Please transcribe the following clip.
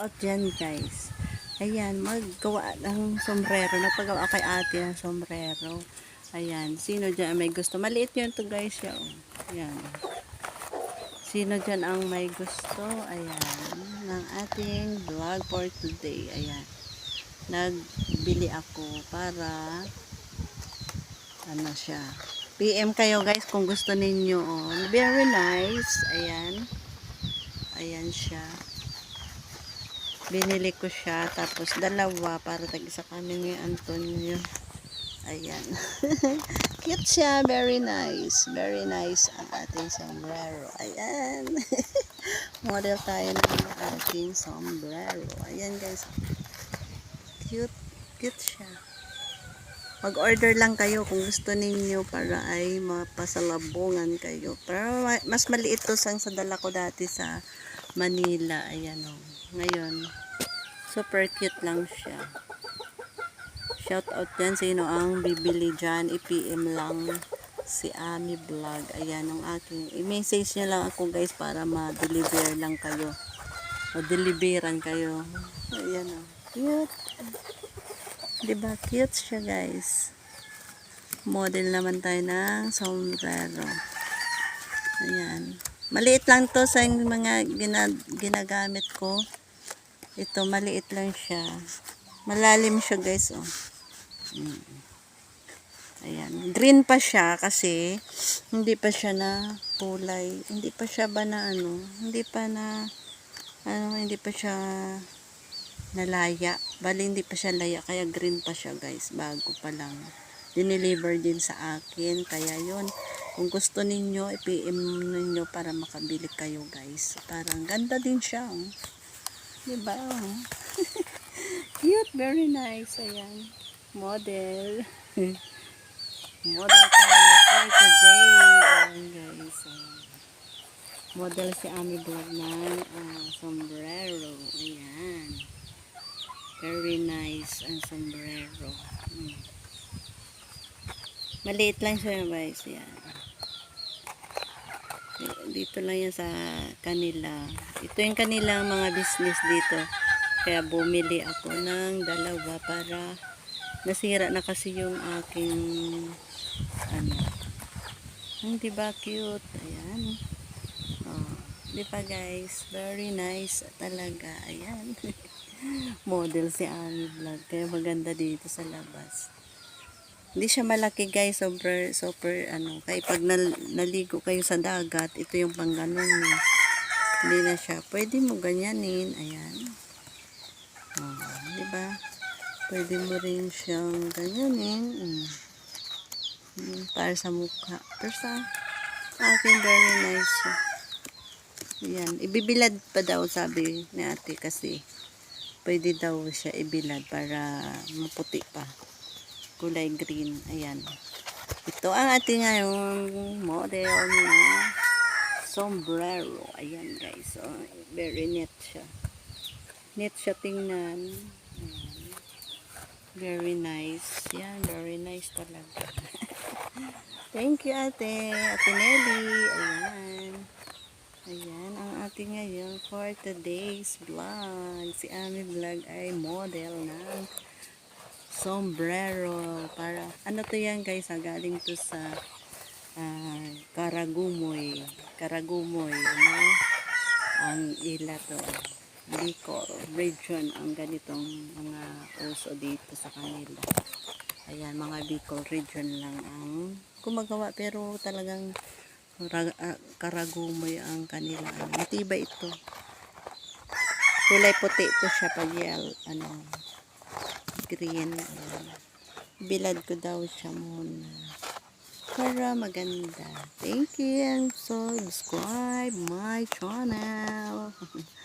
out dyan guys. Ayan, maggawa ng sombrero. Napagawa kay ate ng sombrero. Ayan, sino dyan may gusto? Maliit yun to guys. Yan. Ayan. Sino dyan ang may gusto? Ayan, ng ating vlog for today. Ayan. Nagbili ako para ano siya. PM kayo guys kung gusto ninyo. Oh. Very nice. Ayan. Ayan siya. Binili ko siya. Tapos dalawa para tag-isa kami ni Antonio. Ayan. Cute siya. Very nice. Very nice ang ating sombrero. Ayan. Model tayo ng ating sombrero. Ayan guys. Cute. Cute siya. Mag-order lang kayo kung gusto ninyo para ay mapasalabungan kayo. Pero ma- mas maliit to sang sa dala ko dati sa Manila. Ayan o. Ngayon, super cute lang siya. Shout out dyan sino ang bibili dyan. I-PM lang si Ami Vlog. Ayan ang aking. I-message nyo lang ako guys para ma-deliver lang kayo. Ma-deliveran kayo. Ayan o. Cute. Diba? Cute siya guys. Model naman tayo ng sombrero. Ayan. Maliit lang to sa mga gina, ginagamit ko. Ito, maliit lang siya. Malalim siya guys, oh. Mm. Ayan. Green pa siya kasi hindi pa siya na kulay. Hindi pa siya ba na ano, hindi pa na ano, hindi pa siya nalaya. Bali, hindi pa siya laya, kaya green pa siya guys, bago pa lang. Dineliver din sa akin, kaya yun. Kung gusto ninyo, i-PM ninyo para makabili kayo guys. Parang ganda din siya. Oh. Diba? Oh. Cute, very nice. Ayan. Model. Model tayo for today. Guys. Model si Ami Vlog ng ah, sombrero. Ayan. Very nice ang sombrero. Hmm. Maliit lang siya guys. Yan. Dito lang yan sa kanila. Ito yung kanilang mga business dito. Kaya bumili ako ng dalawa para nasira na kasi yung aking ano. Hindi ba cute? Ayan. Oh, di ba guys? Very nice talaga. Ayan. model si Ami Vlog. Kaya maganda dito sa labas. Hindi siya malaki guys. Super, super ano. Kaya pag nal, naligo kayo sa dagat, ito yung pang ganun. eh. Hindi na siya. Pwede mo ganyanin. Ayan. Oh, di ba? Pwede mo rin siyang ganyanin. Mm. Mm, para sa mukha. Pero sa akin, very nice siya. Ayan. Ibibilad pa daw sabi ni ate kasi pwede daw siya ibilad para maputi pa. Kulay green. Ayan. Ito ang ating ngayong model na sombrero. Ayan guys. So, very neat siya. Neat siya tingnan. Very nice. Yan, very nice talaga. Thank you ate. Ate Nelly. Ayan. Ayan, ang ating ngayon for today's vlog. Si Ami Vlog ay model ng sombrero. Para, ano to yan guys, ah, galing to sa ah, Karagumoy. Karagumoy, no? Ang ila to. Bicol region ang ganitong mga uso dito sa kanila. Ayan, mga Bicol region lang ang gumagawa pero talagang ah, karagumoy ang kanila. Ano, matibay ito. Kulay puti ito siya pag yel, ano, green. Bilad ko daw siya muna. Para maganda. Thank you and subscribe my channel.